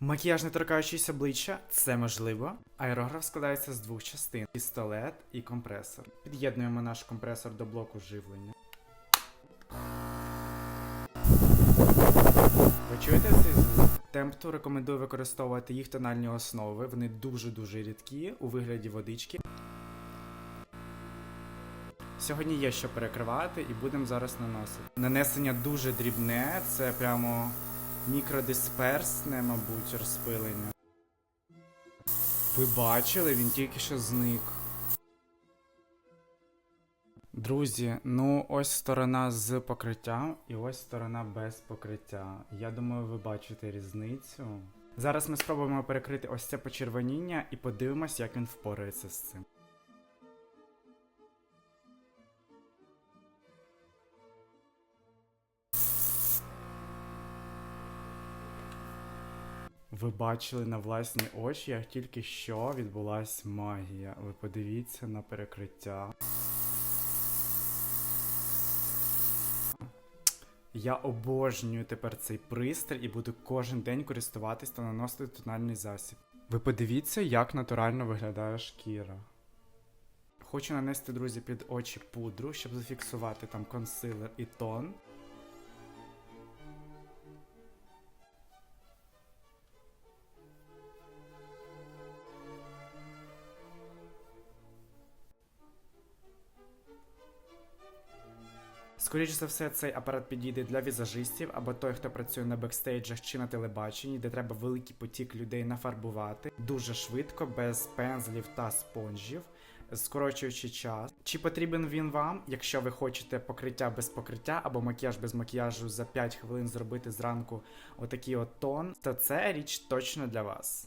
Макіяж не торкаючись обличчя це можливо. Аерограф складається з двох частин: пістолет і компресор. Під'єднуємо наш компресор до блоку живлення. Ви чуєте цей звук? Темпту рекомендую використовувати їх тональні основи. Вони дуже-дуже рідкі у вигляді водички. Сьогодні є що перекривати і будемо зараз наносити. Нанесення дуже дрібне, це прямо мікродисперсне, мабуть, розпилення. Ви бачили, він тільки що зник. Друзі, ну ось сторона з покриттям і ось сторона без покриття. Я думаю, ви бачите різницю. Зараз ми спробуємо перекрити ось це почервоніння і подивимось, як він впорається з цим. Ви бачили на власні очі, як тільки що відбулась магія. Ви подивіться на перекриття. Я обожнюю тепер цей пристрій і буду кожен день користуватись та наносити тональний засіб. Ви подивіться, як натурально виглядає шкіра. Хочу нанести, друзі, під очі пудру, щоб зафіксувати там консилер і тон. Скоріше за все, цей апарат підійде для візажистів або той, хто працює на бекстейджах чи на телебаченні, де треба великий потік людей нафарбувати дуже швидко, без пензлів та спонжів, скорочуючи час. Чи потрібен він вам, якщо ви хочете покриття без покриття або макіяж без макіяжу за 5 хвилин зробити зранку отакий от тон, то це річ точно для вас.